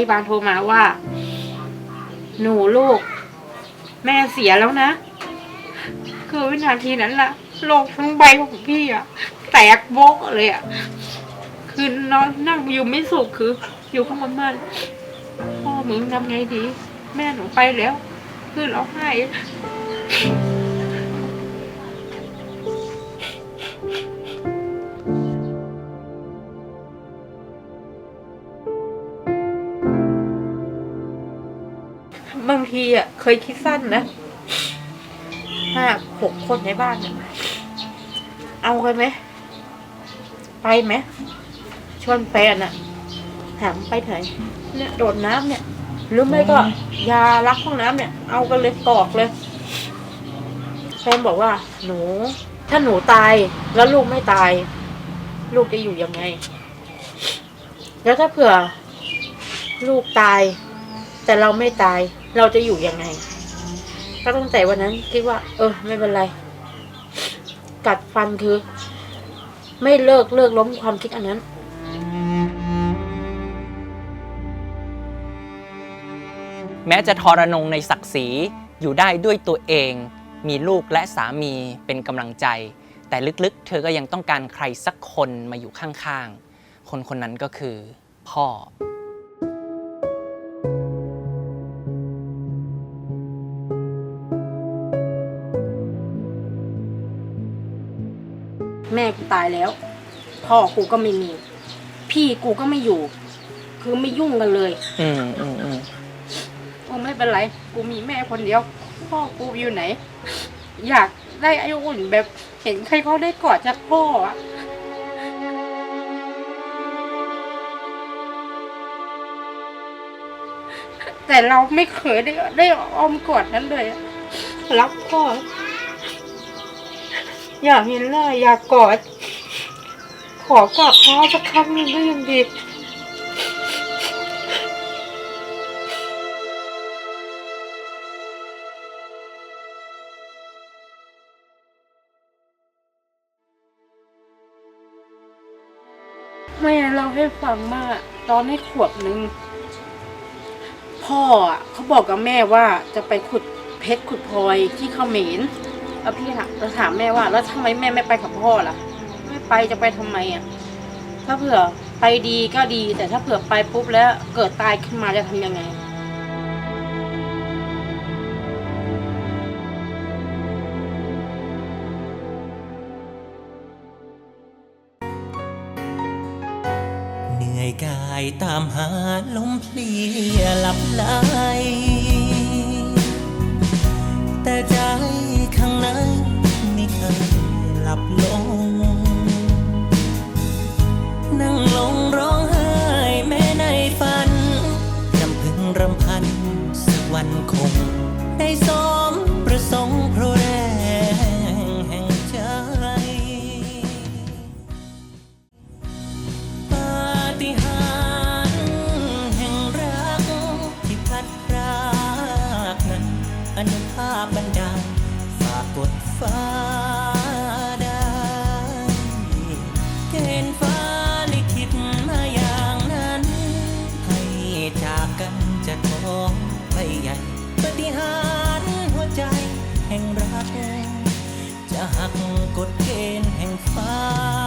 ยาบาลโทรมาว่า หนูลูก แม่เสียแล้วนะ คือวินาทีนั้นละโลกทั้งใบของพี่อะแตกโบกเลยอะคือนอนนั่งอยู่ไม่สุขคือ อยู่ข้างบนบ้านพ่อมึงทำไงดี แม่หนูไปแล้ว คือร้องไห้ ทีอะเคยคิดสั้นนะห้าหกคนในบ้านเนี่ยเอากันไหม ไปไหม ชวนแฟนอะถามไปไหนเนี่ยโดดน้ำเนี่ย หรือไม่ก็ยารักห้องน้ำเนี่ย เอากันเลยกอกเลย แฟนบอกว่า หนู ถ้าหนูตายแล้วลูกไม่ตาย ลูกจะอยู่ยังไง แล้วถ้าเผื่อ ลูกตาย แต่เราไม่ตาย เราจะอยู่ยังไง ก็ตั้งแต่วันนั้นคิดว่า เออ ไม่เป็นไร กัดฟันคือ ไม่เลิกเลิกล้มความคิดอันนั้นแม้จะทรนงในศักดิ์ศรีอยู่ได้ด้วยตัวเอง มีลูกและสามีเป็นกำลังใจ แต่ลึกๆ เธอก็ยังต้องการใครสักคนมาอยู่ข้างๆ คนคนนั้นก็คือพ่อ แม่กูตายแล้ว พ่อกูก็ไม่มี พี่กูก็ไม่อยู่ คือไม่ยุ่งกันเลยอืมอืมอืมกูไม่เป็นไร กูมีแม่คนเดียว พ่อกูอยู่ไหน อยากได้ไอ้อุ่นแบบเห็นใครเขาได้กอดจากพ่ออะแต่เราไม่เคยได้ได้ออมกอดนั้นเลยอะรักพ่อ อยากเห็นหน้าอยากกอด ขอกอดพ่อสักครั้งหนึ่งก็ยังดีแม่เล่าให้ฟังว่าตอนให้ขวบหนึ่งพ่อเขาบอกกับแม่ว่าจะไปขุดเพชรขุดพลอยที่เขมร แล้วพี่ถามเราถามแม่ว่า แล้วทำไมแม่ไม่ไปกับพ่อล่ะ ไม่ไปจะไปทำไมอะ ถ้าเผื่อไปดีก็ดี แต่ถ้าเผื่อไปปุ๊บแล้วเกิดตายขึ้นมาจะทำยังไง เหนื่อยกายตามหาลมเพลียหลับไหลแต่ใจ วันคง ได้สมประสงค์พราะแรงแห่งใจปาฏิหาริย์แห่งรักที่พัดรากนั้นอนุภาพบันดาฝากกดฟ้า หากกฎเกณฑ์แห่งฟ้า